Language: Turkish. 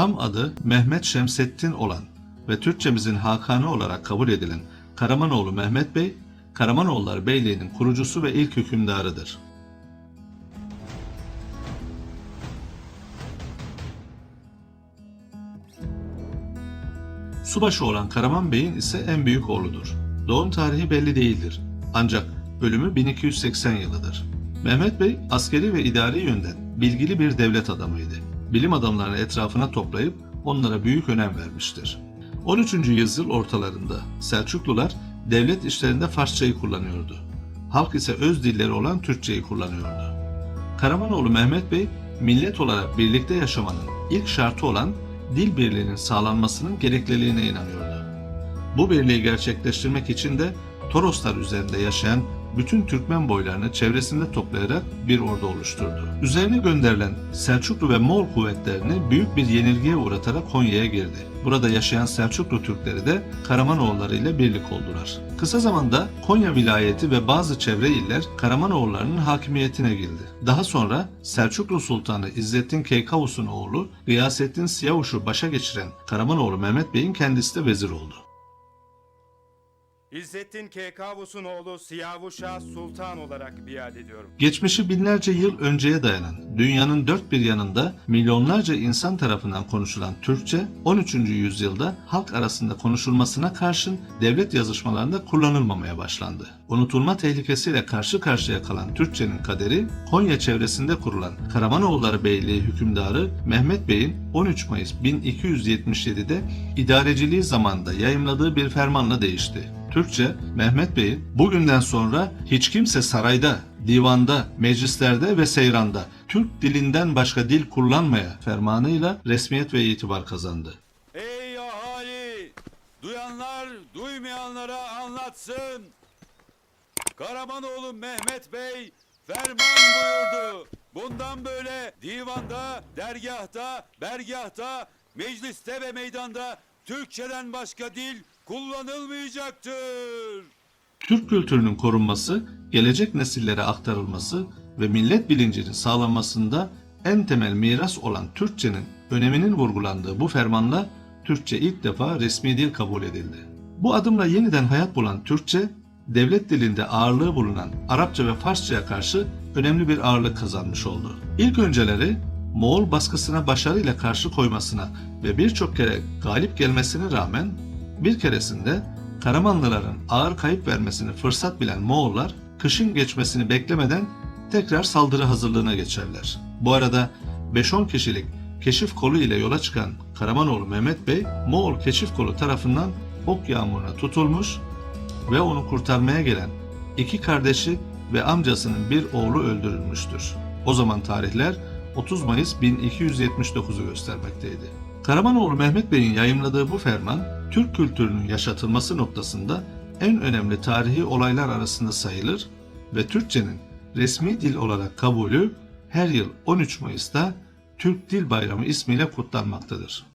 Tam adı Mehmet Şemsettin olan ve Türkçemizin Hakanı olarak kabul edilen Karamanoğlu Mehmet Bey, Karamanoğulları Beyliği'nin kurucusu ve ilk hükümdarıdır. Subaşı olan Karaman Bey'in ise en büyük oğludur. Doğum tarihi belli değildir. Ancak ölümü 1280 yılıdır. Mehmet Bey askeri ve idari yönden bilgili bir devlet adamıydı. Bilim adamlarını etrafına toplayıp onlara büyük önem vermiştir. 13. yüzyıl ortalarında Selçuklular devlet işlerinde Farsçayı kullanıyordu. Halk ise öz dilleri olan Türkçeyi kullanıyordu. Karamanoğlu Mehmet Bey, millet olarak birlikte yaşamanın ilk şartı olan dil birliğinin sağlanmasının gerekliliğine inanıyordu. Bu birliği gerçekleştirmek için de Toroslar üzerinde yaşayan bütün Türkmen boylarını çevresinde toplayarak bir ordu oluşturdu. Üzerine gönderilen Selçuklu ve Moğol kuvvetlerini büyük bir yenilgiye uğratarak Konya'ya girdi. Burada yaşayan Selçuklu Türkleri de Karamanoğulları ile birlik oldular. Kısa zamanda Konya vilayeti ve bazı çevre iller Karamanoğullarının hakimiyetine girdi. Daha sonra Selçuklu Sultanı İzzettin Keykavus'un oğlu Gıyasettin Siyavuş'u başa geçiren Karamanoğlu Mehmet Bey'in kendisi de vezir oldu. İzzettin Keykavus'un oğlu Siyavuş'a sultan olarak biat ediyorum. Geçmişi binlerce yıl önceye dayanan, dünyanın dört bir yanında milyonlarca insan tarafından konuşulan Türkçe, 13. yüzyılda halk arasında konuşulmasına karşın devlet yazışmalarında kullanılmamaya başlandı. Unutulma tehlikesiyle karşı karşıya kalan Türkçenin kaderi, Konya çevresinde kurulan Karamanoğulları Beyliği hükümdarı Mehmet Bey'in 13 Mayıs 1277'de idareciliği zamanında yayımladığı bir fermanla değişti. Türkçe, Mehmet Bey'in bugünden sonra hiç kimse sarayda, divanda, meclislerde ve seyranda Türk dilinden başka dil kullanmaya fermanıyla resmiyet ve itibar kazandı. Ey ahali! Duyanlar duymayanlara anlatsın. Karamanoğlu Mehmet Bey ferman buyurdu. Bundan böyle divanda, dergahta, bergahta, mecliste ve meydanda Türkçeden başka dil kullanılmayacaktır. Türk kültürünün korunması, gelecek nesillere aktarılması ve millet bilincinin sağlanmasında en temel miras olan Türkçenin öneminin vurgulandığı bu fermanla Türkçe ilk defa resmi dil kabul edildi. Bu adımla yeniden hayat bulan Türkçe, devlet dilinde ağırlığı bulunan Arapça ve Farsçaya karşı önemli bir ağırlık kazanmış oldu. İlk önceleri Moğol baskısına başarıyla karşı koymasına ve birçok kere galip gelmesine rağmen bir keresinde Karamanlıların ağır kayıp vermesini fırsat bilen Moğollar kışın geçmesini beklemeden tekrar saldırı hazırlığına geçerler. Bu arada 5-10 kişilik keşif kolu ile yola çıkan Karamanoğlu Mehmet Bey Moğol keşif kolu tarafından ok yağmuruna tutulmuş ve onu kurtarmaya gelen iki kardeşi ve amcasının bir oğlu öldürülmüştür. O zaman tarihler 30 Mayıs 1279'u göstermekteydi. Karamanoğlu Mehmet Bey'in yayımladığı bu ferman, Türk kültürünün yaşatılması noktasında en önemli tarihi olaylar arasında sayılır ve Türkçenin resmi dil olarak kabulü her yıl 13 Mayıs'ta Türk Dil Bayramı ismiyle kutlanmaktadır.